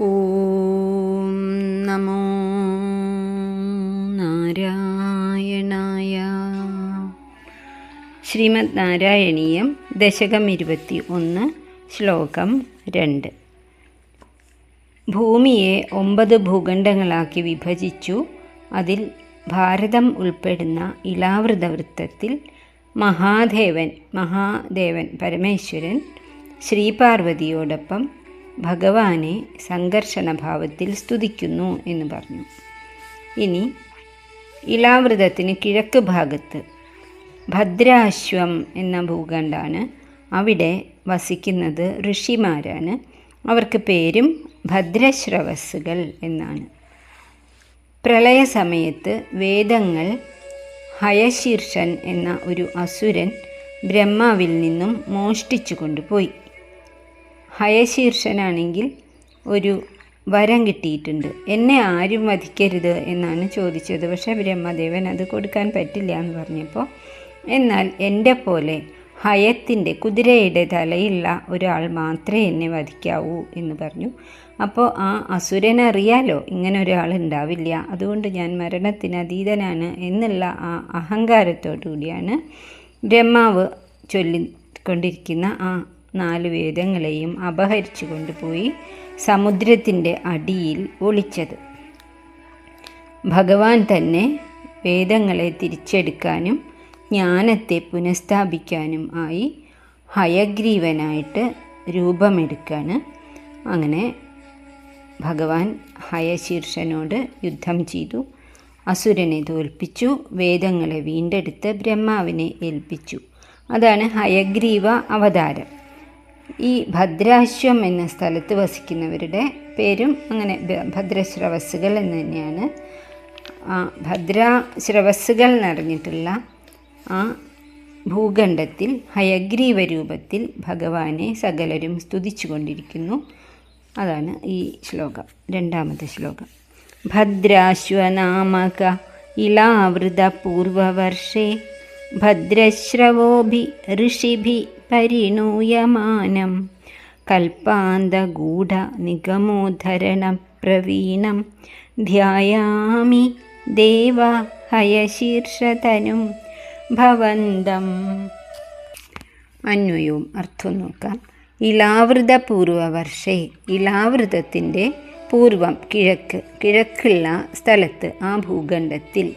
ഓം നമോ നാരായണായ. ശ്രീമദ് നാരായണീയം ദശകം ഇരുപത്തി ഒന്ന് ശ്ലോകം രണ്ട്. ഭൂമിയെ ഒമ്പത് ഭൂഖണ്ഡങ്ങളാക്കി വിഭജിച്ചു. അതിൽ ഭാരതം ഉൾപ്പെടുന്ന ഇലാവൃതവൃത്തത്തിൽ മഹാദേവൻ മഹാദേവൻ പരമേശ്വരൻ ശ്രീപാർവതിയോടൊപ്പം ഭഗവാനെ സംഘർഷണഭാവത്തിൽ സ്തുതിക്കുന്നു എന്ന് പറഞ്ഞു. ഇനി ഇലാവൃതത്തിന് കിഴക്ക് ഭാഗത്ത് ഭദ്രാശ്വം എന്ന ഭൂഖണ്ഡാണ് അവിടെ വസിക്കുന്നത് ഋഷിമാരാണ്. അവർക്ക് പേരും ഭദ്രശ്രവസ്സുകൾ എന്നാണ്. പ്രളയ സമയത്ത് വേദങ്ങൾ ഹയശീർഷൻ എന്ന ഒരു അസുരൻ ബ്രഹ്മാവിൽ നിന്നും മോഷ്ടിച്ചു കൊണ്ടുപോയി. ഹയശീർഷനാണെങ്കിൽ ഒരു വരം കിട്ടിയിട്ടുണ്ട്. എന്നെ ആരും വധിക്കരുത് എന്നാണ് ചോദിച്ചത്. പക്ഷേ ബ്രഹ്മദേവൻ അത് കൊടുക്കാൻ പറ്റില്ല എന്ന് പറഞ്ഞപ്പോൾ എന്നാൽ എന്റെ പോലെ ഹയത്തിന്റെ കുതിരയുടെ തലയുള്ള ഒരാൾ മാത്രമേ എന്നെ വധിക്കാവൂ എന്ന് പറഞ്ഞു. അപ്പോൾ ആ അസുരനറിയാലോ ഇങ്ങനെ ഒരാൾ ഉണ്ടാവില്ല. അതുകൊണ്ട് ഞാൻ മരണത്തിന് അതീതനാണ് എന്നുള്ള ആ അഹങ്കാരത്തോടു കൂടിയാണ് ബ്രഹ്മാവ് ചൊല്ലിക്കൊണ്ടിരിക്കുന്ന ആ നാല് വേദങ്ങളെയും അപഹരിച്ചു കൊണ്ടുപോയി സമുദ്രത്തിന്റെ അടിയിൽ ഒളിച്ചത്. ഭഗവാൻ തന്നെ വേദങ്ങളെ തിരിച്ചെടുക്കാനും ജ്ഞാനത്തെ പുനഃസ്ഥാപിക്കാനും ആയി ഹയഗ്രീവനായിട്ട് രൂപമെടുക്കാണ്. അങ്ങനെ ഭഗവാൻ ഹയശീർഷനോട് യുദ്ധം ചെയ്തു. അസുരനെ തോൽപ്പിച്ചു. വേദങ്ങളെ വീണ്ടെടുത്ത് ബ്രഹ്മാവിനെ ഏൽപ്പിച്ചു. അതാണ് ഹയഗ്രീവ അവതാരം. ഈ ഭദ്രാശ്വം എന്ന സ്ഥലത്ത് വസിക്കുന്നവരുടെ പേരും അങ്ങനെ ഭദ്രശ്രവസ്സുകൾ എന്ന് തന്നെയാണ്. ആ ഭദ്രാശ്രവസ്സുകൾ നിറഞ്ഞിട്ടുള്ള ആ ഭൂഖണ്ഡത്തിൽ ഹയഗ്രീവ രൂപത്തിൽ ഭഗവാനെ സകലരും സ്തുതിച്ചു കൊണ്ടിരിക്കുന്നു അതാണ് ഈ ശ്ലോകം രണ്ടാമത്തെ ശ്ലോകം. ഭദ്രാശ്വനാമക ഇളാവൃത പൂർവവർഷേ ഋഷിഭി പരിണൂയമാനം കൽപ്പാന്തഗൂഢ നിഗമോധരണം പ്രവീണം. ധ്യായാമി ദേവ ഹയശീർഷതനും ഭവന്തം. അന്വയവും അർത്ഥം നോക്കാം. ഇലാവൃത പൂർവവർഷേ ഇലാവൃതത്തിന്റെ പൂർവം കിഴക്ക് കിഴക്കുള്ള സ്ഥലത്ത് ആ ഭൂഖണ്ഡത്തിൽ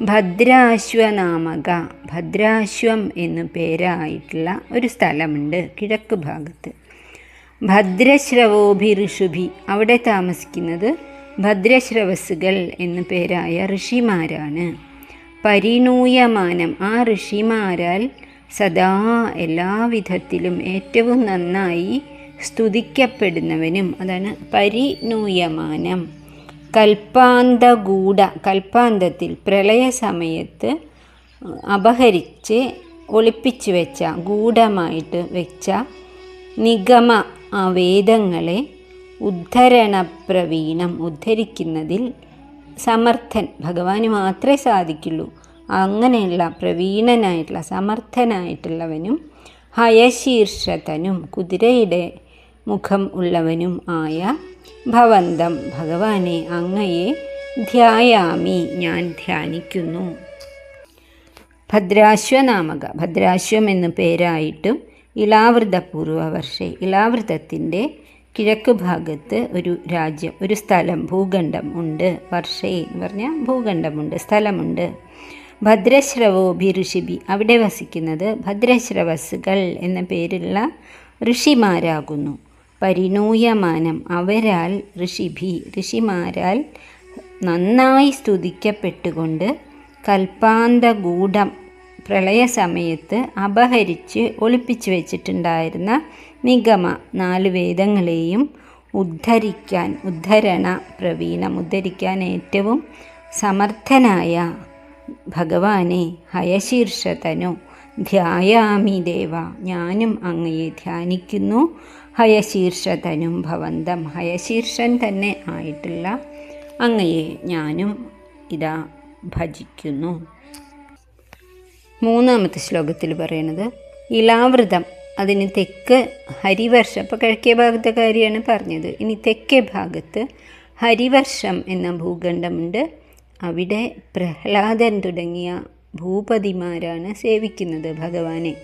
ഭദ്രാശ്വനാമക. ഭദ്രാശ്വം എന്നു പേരായിട്ടുള്ള ഒരു സ്ഥലമുണ്ട് കിഴക്ക് ഭാഗത്ത്. ഭദ്രശ്രവോഭി ഋഷുഭി അവിടെ താമസിക്കുന്നത് ഭദ്രശ്രവസ്സുകൾ എന്നു പേരായ ഋഷിമാരാണ്. പരിണൂയമാനം. ആ ഋഷിമാരാൽ സദാ എല്ലാവിധത്തിലും ഏറ്റവും നന്നായി സ്തുതിക്കപ്പെടുന്നവനും അതാണ് പരിണൂയമാനം. കൽപ്പാന്തഗൂഢ കൽപ്പാന്തത്തിൽ പ്രളയ സമയത്ത് അപഹരിച്ച് ഒളിപ്പിച്ചു വെച്ച ഗൂഢമായിട്ട് വെച്ച നിഗമ ആ വേദങ്ങളെ ഉദ്ധരണപ്രവീണം ഉദ്ധരിക്കുന്നതിൽ സമർത്ഥൻ ഭഗവാന് മാത്രമേ സാധിക്കുള്ളൂ. അങ്ങനെയുള്ള പ്രവീണനായിട്ടുള്ള സമർത്ഥനായിട്ടുള്ളവനും ഹയശീർഷതനും കുതിരയുടെ മുഖം ഉള്ളവനും ആയ ഭവന്തം. ഭഗവാനെ അങ്ങയെ ധ്യായാമി. ഞാൻ ധ്യാനിക്കുന്നു. ഭദ്രാശ്വനാമക. ഭദ്രാശ്വം എന്നു പേരായിട്ടും ഇളാവൃത പൂർവവർഷേ ഇളാവൃതത്തിന്റെ കിഴക്ക് ഭാഗത്ത് ഒരു രാജ്യം ഒരു സ്ഥലം ഭൂഖണ്ഡം ഉണ്ട്. വർഷേ എന്ന് പറഞ്ഞാൽ ഭൂഖണ്ഡമുണ്ട് സ്ഥലമുണ്ട്. ഭദ്രശ്രവോ ബി ഋഷിബി അവിടെ വസിക്കുന്നത് ഭദ്രശ്രവസുകൾ എന്ന പേരുള്ള ഋഷിമാരാകുന്നു. പരിണൂയമാനം. അവരാൽ ഋഷിഭി ഋഷിമാരാൽ നന്നായി സ്തുതിക്കപ്പെട്ടുകൊണ്ട് കൽപ്പാന്തഗൂഢം പ്രളയസമയത്ത് അപഹരിച്ച് ഒളിപ്പിച്ചു വെച്ചിട്ടുണ്ടായിരുന്ന നിഗമ നാല് വേദങ്ങളെയും ഉദ്ധരിക്കാൻ ഉദ്ധരണ പ്രവീണം ഉദ്ധരിക്കാൻ ഏറ്റവും സമർത്ഥനായ ഭഗവാനെ ഹയശീർഷതനു ധ്യായാമി ദേവ. ഞാനും അങ്ങയെ ധ്യാനിക്കുന്നു. ഹയശീർഷതനും ഭവന്തം ഹയശീർഷൻ തന്നെ ആയിട്ടുള്ള അങ്ങയെ ഞാനും ഇതാ ഭജിക്കുന്നു. മൂന്നാമത്തെ ശ്ലോകത്തിൽ പറയുന്നത് ഇലാവൃതം അതിന് തെക്ക് ഹരിവർഷം അപ്പോൾ കിഴക്കേ ഭാഗത്തെ കാര്യമാണ് പറഞ്ഞത്. ഇനി തെക്കേ ഭാഗത്ത് ഹരിവർഷം എന്ന ഭൂഖണ്ഡമുണ്ട്. അവിടെ പ്രഹ്ലാദൻ തുടങ്ങിയ ഭൂപതിമാരാണ് സേവിക്കുന്നത് ഭഗവാനെ.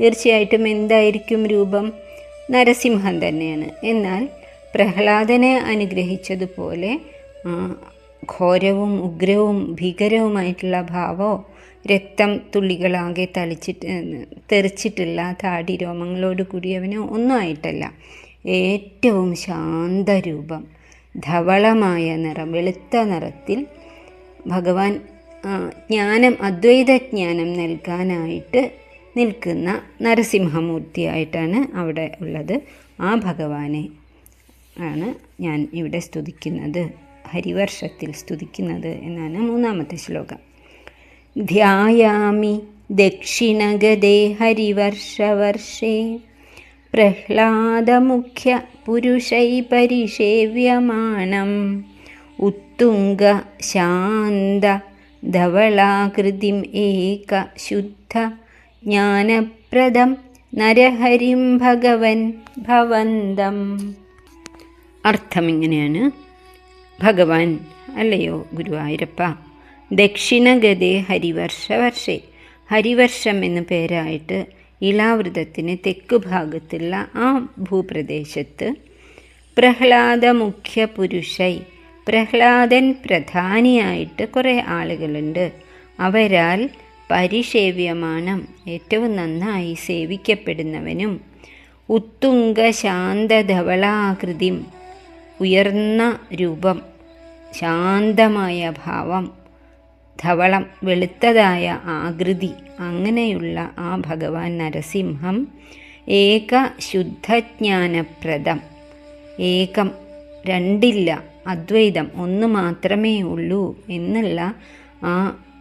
തീർച്ചയായിട്ടും എന്തായിരിക്കും രൂപം? നരസിംഹം തന്നെയാണ്. എന്നാൽ പ്രഹ്ലാദനെ അനുഗ്രഹിച്ചതുപോലെ ഘോരവും ഉഗ്രവും ഭീകരവുമായിട്ടുള്ള ഭാവോ രക്തം തുള്ളികളാകെ തളിച്ചിട്ട് തെറിച്ചിട്ടില്ല താടി രോമങ്ങളോട് കൂടിയവനോ ഒന്നും ആയിട്ടല്ല. ഏറ്റവും ശാന്തരൂപം ധവളമായ നിറം വെളുത്ത നിറത്തിൽ ഭഗവാൻ ജ്ഞാനം അദ്വൈത ജ്ഞാനം നൽകാനായിട്ട് നിൽക്കുന്ന നരസിംഹമൂർത്തിയായിട്ടാണ് അവിടെ ഉള്ളത്. ആ ഭഗവാനെ ആണ് ഞാൻ ഇവിടെ സ്തുതിക്കുന്നത്. ഹരിവർഷത്തിൽ സ്തുതിക്കുന്നത് എന്നാണ് മൂന്നാമത്തെ ശ്ലോകം. ധ്യായാമി ദക്ഷിണഗതേ ഹരിവർഷവർഷേ. പ്രഹ്ലാദമുഖ്യ പുരുഷൈ പരിഷേവ്യമാണം. ഉത്തുംഗ ശാന്ത ധവളാകൃതിം ഏക ശുദ്ധ ജ്ഞാനപ്രദം നരഹരിം ഭഗവൻ ഭവന്തം. അർത്ഥം ഇങ്ങനെയാണ് ഭഗവാൻ അല്ലയോ ഗുരുവായൂരപ്പ ദക്ഷിണഗതേ ഹരിവർഷവർഷേ ഹരിവർഷം എന്ന പേരായിട്ട് ഇളാവൃതത്തിന് തെക്ക് ഭാഗത്തുള്ള ആ ഭൂപ്രദേശത്ത് പ്രഹ്ലാദ മുഖ്യ പുരുഷൈ പ്രഹ്ലാദൻ പ്രധാനിയായിട്ട് കുറേ ആളുകളുണ്ട്. അവരാൽ പരിസേവ്യമാനം ഏറ്റവും നന്നായി സേവിക്കപ്പെടുന്നവനും ഉത്തുംഗ ശാന്തധവളാകൃതി ഉയർന്ന രൂപം ശാന്തമായ ഭാവം ധവളം വെളുത്തതായ ആകൃതി അങ്ങനെയുള്ള ആ ഭഗവാൻ നരസിംഹം ഏക ശുദ്ധജ്ഞാനപ്രദം. ഏകം രണ്ടില്ല അദ്വൈതം ഒന്ന് മാത്രമേ ഉള്ളൂ എന്നുള്ള ആ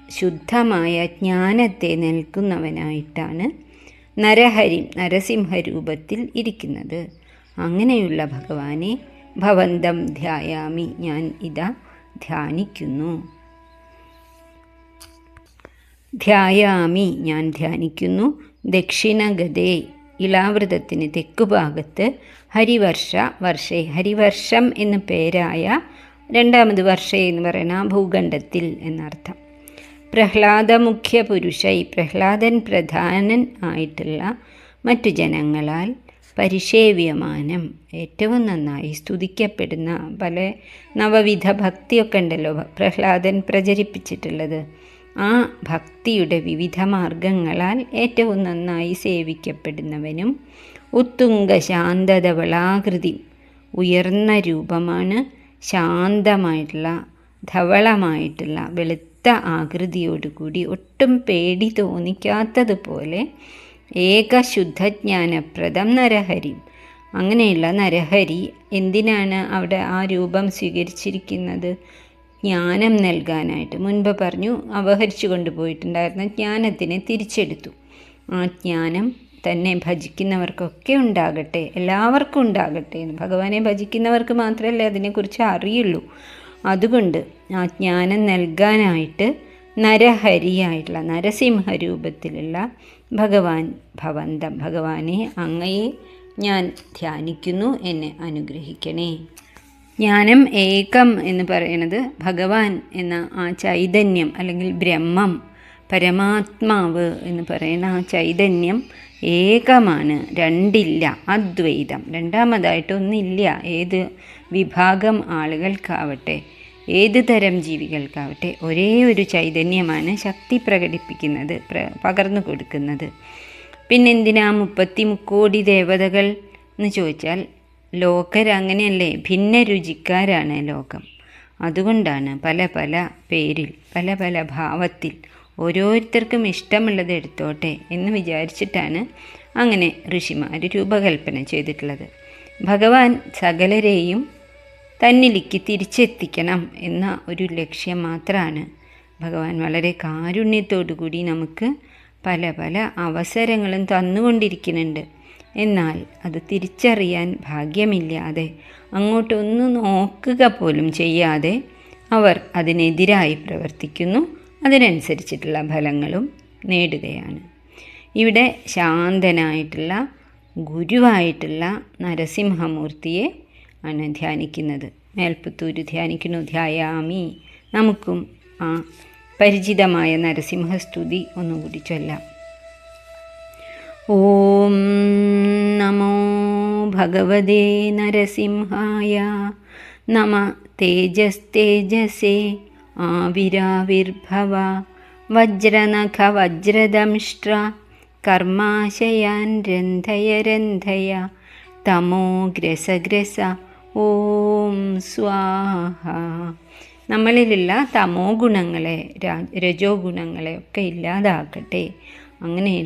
ശുദ്ധമായ ജ്ഞാനത്തെ നൽകുന്നവനായിട്ടാണ് നരഹരി നരസിംഹരൂപത്തിൽ ഇരിക്കുന്നത്. അങ്ങനെയുള്ള ഭഗവാനെ ഭവന്തം ധ്യായാമി. ഞാൻ ഇതാ ധ്യാനിക്കുന്നു. ധ്യായാമി. ഞാൻ ധ്യാനിക്കുന്നു. ദക്ഷിണഗതേ ഇളാവൃതത്തിന് തെക്കുഭാഗത്ത് ഹരിവർഷ വർഷേ. ഹരിവർഷം എന്ന പേരായ രണ്ടാമത് വർഷേ എന്ന് പറയുന്ന ഭൂഖണ്ഡത്തിൽ എന്നർത്ഥം. പ്രഹ്ലാദ മുഖ്യ ഈ പ്രഹ്ലാദൻ പ്രധാനൻ ആയിട്ടുള്ള മറ്റു ജനങ്ങളാൽ പരിഷേവ്യമാനം ഏറ്റവും നന്നായി സ്തുതിക്കപ്പെടുന്ന പല നവവിധ ഭക്തിയൊക്കെ ഉണ്ടല്ലോ പ്രഹ്ലാദൻ പ്രചരിപ്പിച്ചിട്ടുള്ളത്. ആ ഭക്തിയുടെ വിവിധ മാർഗങ്ങളാൽ ഏറ്റവും നന്നായി സേവിക്കപ്പെടുന്നവനും ഉത്തുംഗ ശാന്തധവളാകൃതി ഉയർന്ന രൂപമാണ് ശാന്തമായിട്ടുള്ള ധവളമായിട്ടുള്ള വെളുത്ത ആകൃതിയോടുകൂടി ഒട്ടും പേടി തോന്നിക്കാത്തതുപോലെ ഏക ഏകശുദ്ധജ്ഞാനപ്രദം നരഹരി. അങ്ങനെയുള്ള നരഹരി എന്തിനാണ് അവിടെ ആ രൂപം സ്വീകരിച്ചിരിക്കുന്നത്? ജ്ഞാനം നൽകാനായിട്ട്. മുൻപ് പറഞ്ഞു അപഹരിച്ചു കൊണ്ടുപോയിട്ടുണ്ടായിരുന്ന ജ്ഞാനത്തിനെ തിരിച്ചെടുത്തു. ആ ജ്ഞാനം തന്നെ ഭജിക്കുന്നവർക്കൊക്കെ ഉണ്ടാകട്ടെ എല്ലാവർക്കും ഉണ്ടാകട്ടെ എന്ന്. ഭഗവാനെ ഭജിക്കുന്നവർക്ക് മാത്രമല്ലേ അതിനെക്കുറിച്ച് അറിയുള്ളൂ. അതുകൊണ്ട് ആ ജ്ഞാനം നൽകാനായിട്ട് നരഹരിയായിട്ടുള്ള നരസിംഹ രൂപത്തിലുള്ള ഭഗവാൻ ഭവന്തം. ഭഗവാനെ അങ്ങയെ ഞാൻ ധ്യാനിക്കുന്നു എന്നെ അനുഗ്രഹിക്കണേ. ജ്ഞാനം ഏകം എന്ന് പറയുന്നത് ഭഗവാൻ എന്ന ആ ചൈതന്യം അല്ലെങ്കിൽ ബ്രഹ്മം പരമാത്മാവ് എന്ന് പറയുന്ന ആ ചൈതന്യം ഏകമാണ് രണ്ടില്ല അദ്വൈതം. രണ്ടാമതായിട്ടൊന്നില്ല ഏത് വിഭാഗം ആളുകൾക്കാവട്ടെ. ഏത് തരം ജീവികൾക്കാവട്ടെ ഒരേ ഒരു ചൈതന്യമാണ് ശക്തി പ്രകടിപ്പിക്കുന്നത് പ്ര പകർന്നു കൊടുക്കുന്നത്. പിന്നെന്തിനാ മുപ്പത്തി മുക്കോടി ദേവതകൾ എന്ന് ചോദിച്ചാൽ ലോകരങ്ങനെയല്ലേ ഭിന്ന രുചിക്കാരാണ് ലോകം. അതുകൊണ്ടാണ് പല പല പേരിൽ പല പല ഭാവത്തിൽ ഓരോരുത്തർക്കും ഇഷ്ടമുള്ളത് എടുത്തോട്ടെ എന്ന് വിചാരിച്ചിട്ടാണ് അങ്ങനെ ഋഷിമാർ രൂപകൽപ്പന ചെയ്തിട്ടുള്ളത്. ഭഗവാൻ സകലരെയും തന്നിലേക്ക് തിരിച്ചെത്തിക്കണം എന്ന ഒരു ലക്ഷ്യം മാത്രമാണ് ഭഗവാൻ വളരെ കാരുണ്യത്തോടു കൂടി നമുക്ക് പല പല അവസരങ്ങളും തന്നുകൊണ്ടിരിക്കുന്നുണ്ട്. എന്നാൽ അത് തിരിച്ചറിയാൻ ഭാഗ്യമില്ലാതെ അങ്ങോട്ടൊന്ന് നോക്കുക പോലും ചെയ്യാതെ അവർ അതിനെതിരായി പ്രവർത്തിക്കുന്നു. അതിനനുസരിച്ചിട്ടുള്ള ഫലങ്ങളും നേടുകയാണ്. ഇവിടെ ശാന്തനായിട്ടുള്ള ഗുരുവായിട്ടുള്ള നരസിംഹമൂർത്തിയെ ആണ് ധ്യാനിക്കുന്നത്. മേൽപ്പത്തൂര് ധ്യാനിക്കുന്നു ധ്യായാമി. നമുക്കും ആ പരിചിതമായ നരസിംഹസ്തുതി ഒന്നുകൂടി ചൊല്ലാം. ഓം നമോ ഭഗവതേ നരസിംഹായ. നമ തേജസ്തേജസേ. ആവിരാവിർഭവ. വജ്രനഖ വജ്രദംഷ്ട്ര. കർമാശയാൻ രന്ധയ രന്ധയ. തമോ ഗ്രസഗ്രസ. ഓം സ്വാഹ. നമ്മളിലുള്ള തമോ ഗുണങ്ങളെ രജോ ഗുണങ്ങളെ ഒക്കെ ഇല്ലാതാക്കട്ടെ അങ്ങനെയുള്ള